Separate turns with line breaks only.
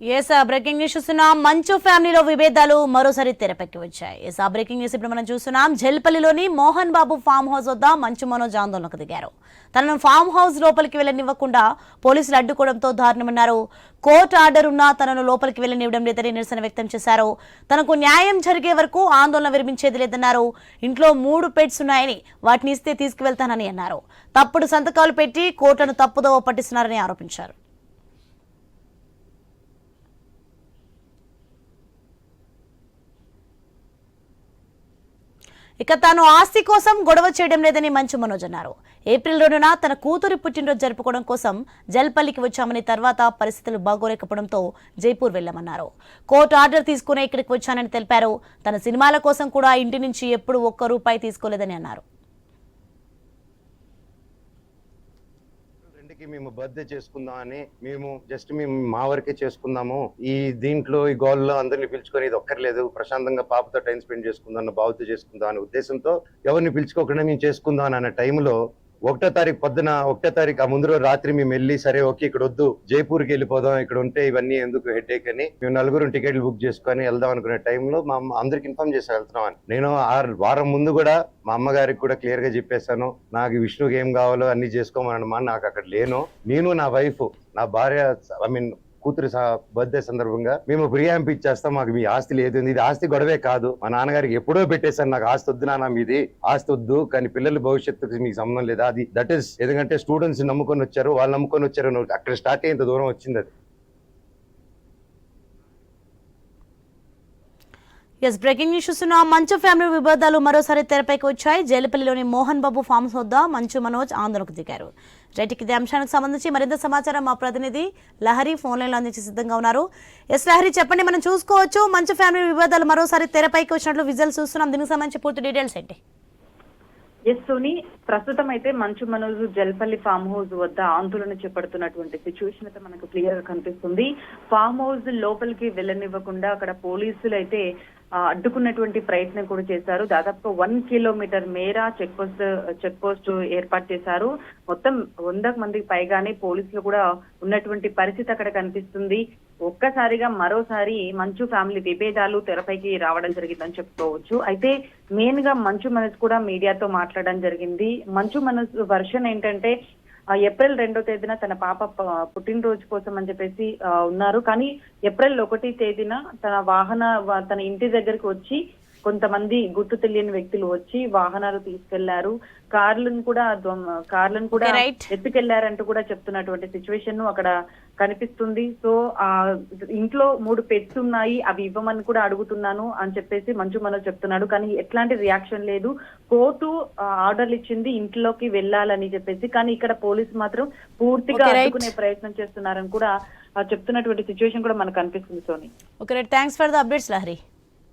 Yes breaking news చూస్తున్నాం. మంచు ఫ్యామిలీలో విభేదాలు మరోసారి తెరపైకి వచ్చాయి. ఎస్ బ్రేకింగ్ న్యూస్ ఇప్పుడు మనం చూస్తున్నాం. జల్పల్లిలోని మోహన్ బాబు ఫామ్ హౌస్ వద్ద మంచు మనోజ్ ఆందోళనకు దిగారు. తనను ఫామ్ హౌస్ లోపలికి వెళ్ళనివ్వకుండా పోలీసులు అడ్డుకోవడంతో దారుణమన్నారు. కోర్టు ఆర్డర్ ఉన్నా తనను లోపలికి వెళ్ళనివ్వడం లేదని నిరసన వ్యక్తం చేశారు. తనకు న్యాయం జరిగే వరకు ఆందోళన విరమించేది లేదన్నారు. ఇంట్లో మూడు పెట్స్ ఉన్నాయని వాటిని ఇస్తే తీసుకువెళ్తానని అన్నారు. తప్పుడు సంతకాలు పెట్టి కోర్టును తప్పుదోవ పట్టిస్తున్నారని ఆరోపించారు. ఇక తాను ఆస్తి కోసం గొడవ చేయడం లేదని మంచు మనోజ్ అన్నారు. ఏప్రిల్ రెండున తన కూతురి పుట్టినరోజు జరుపుకోవడం కోసం జల్పల్లికి వచ్చామని తర్వాత పరిస్థితులు బాగోలేకపోవడంతో జైపూర్ వెళ్ళామన్నారు కోర్టు ఆర్డర్ తీసుకునే ఇక్కడికి వచ్చానని తెలిపారు. తన సినిమాల కోసం కూడా ఇంటి నుంచి ఎప్పుడు ఒక్క రూపాయి తీసుకోలేదని అన్నారు.
రెండుకి మేము బర్త్డే చేసుకుందామని మేము జస్ట్ మేము మా వరకే చేసుకుందాము. ఈ దీంట్లో ఈ గోల్లో అందరిని పిలుచుకొని ఇది ఒక్కర్లేదు. ప్రశాంతంగా పాపతో టైం స్పెండ్ చేసుకుందాం అన్న బాబుతో చేసుకుందాం అనే ఉద్దేశంతో ఎవరిని పిలుచుకోకుండా మేము చేసుకుందాం అన్న టైంలో ఒకటో తారీఖు పొద్దున ఒకటో తారీఖు ఆ ముందు రోజు రాత్రి మేము వెళ్ళి సరే ఓకే ఇక్కడ వద్దు జైపూర్కి వెళ్ళిపోదాం ఇక్కడ ఉంటే ఇవన్నీ ఎందుకు హెడేక్ అని మేము నలుగురు టికెట్లు బుక్ చేసుకొని వెళ్దాం అనుకునే టైంలో మా అమ్మ అందరికి ఇన్ఫార్మ్ చేసి వెళ్తున్నాం అని. నేను ఆ వారం ముందు కూడా మా అమ్మగారికి కూడా క్లియర్గా చెప్పేశాను నాకు విష్ణుకి ఏం కావాలో అన్ని చేసుకోమనమా నాకు అక్కడ లేను. నేను నా వైఫ్ నా భార్య ఐ మీన్ కూతురు బర్త్డే సందర్భంగా మేము ప్రియాంప్ ఇచ్చేస్తాం మాకు మీ ఆస్తి లేదు ఇది ఆస్తి గొడవే కాదు. మా నాన్నగారికి ఎప్పుడో పెట్టేశాను నాకు ఆస్తి వద్దు నాన్న మీది ఆస్తి వద్దు కానీ పిల్లల భవిష్యత్తుకి మీకు సంబంధం లేదా అది దట్ ఈస్ ఎందుకంటే స్టూడెంట్స్ నమ్ముకొని వచ్చారు వాళ్ళు నమ్ముకొని వచ్చారు అక్కడ స్టార్ట్ అయ్యేంత దూరం వచ్చింది అది.
ఎస్ బ్రేకింగ్ న్యూస్ చూస్తున్నాం మంచు ఫ్యామిలీ వివాదాలు మరోసారి తెరపైకి వచ్చాయి. జైలుపల్లిలోని మోహన్ బాబు ఫామ్స్ వద్ద మంచు మనోజ్ ఆందోళనకు దిగారు. రైట్కి ఇదే అంశానికి సంబంధించి మరింత సమాచారం మా ప్రతినిధి లహరి ఫోన్ లైన్లో అందించి సిద్ధంగా ఉన్నారు. ఎస్ లహరి చెప్పండి మనం చూసుకోవచ్చు మంచు ఫ్యామిలీ వివాదాలు మరోసారి తెరపైకి వచ్చినట్లు విజువల్ చూస్తున్నాం. దీనికి సంబంధించి పూర్తి డీటెయిల్స్ ఏంటి?
ఎస్ సోని ప్రస్తుతం అయితే మంచు మనోజ్ జల్పల్లి ఫామ్ హౌస్ వద్ద ఆందోళన చేపడుతున్నటువంటి సిచ్యువేషన్ అయితే మనకు క్లియర్గా కనిపిస్తుంది. ఫామ్ హౌస్ లోపలికి వెళ్ళనివ్వకుండా అక్కడ పోలీసులు అయితే అడ్డుకున్నటువంటి ప్రయత్నం కూడా చేశారు. దాదాపుగా వన్ కిలోమీటర్ మేర చెక్ పోస్ట్ చెక్ పోస్ట్ ఏర్పాటు చేశారు. మొత్తం వంద మందికి పైగానే పోలీసులు కూడా ఉన్నటువంటి పరిస్థితి అక్కడ కనిపిస్తుంది. ఒక్కసారిగా మరోసారి మంచు ఫ్యామిలీ విభేదాలు తెరపైకి రావడం జరిగిందని చెప్పుకోవచ్చు. అయితే మెయిన్గా మంచు మనసు కూడా మీడియాతో మాట్లాడడం జరిగింది. మంచు మనసు వర్షన్ ఏంటంటే ఏప్రిల్ రెండో తేదీన తన పాప పుట్టినరోజు కోసం అని చెప్పేసి ఉన్నారు. కానీ ఏప్రిల్ ఒకటి తేదీన తన వాహన తన ఇంటి దగ్గరికి వచ్చి కొంతమంది గుర్తు తెలియని వ్యక్తులు వచ్చి వాహనాలు తీసుకెళ్ళారు. కార్లను కూడా కార్లను కూడా. ఎత్తుకెళ్ళారంటూ కూడా చెప్తున్నటువంటి సిచ్యువేషన్ అక్కడ కనిపిస్తుంది. సో ఆ ఇంట్లో మూడు పెట్స్ ఉన్నాయి. అవి ఇవ్వమని కూడా అడుగుతున్నాను అని చెప్పేసి మంచు మనోజ్ చెప్తున్నాడు. కానీ ఎట్లాంటి రియాక్షన్ లేదు. కోర్టు ఆర్డర్లు ఇచ్చింది ఇంట్లోకి వెళ్ళాలని చెప్పేసి. కానీ ఇక్కడ పోలీసు మాత్రం పూర్తిగా. అడ్డుకునే ప్రయత్నం చేస్తున్నారని కూడా చెప్తున్నటువంటి సిచ్యువేషన్ కూడా మనకు కనిపిస్తుంది Soni.
Okay thanks for the updates Lahari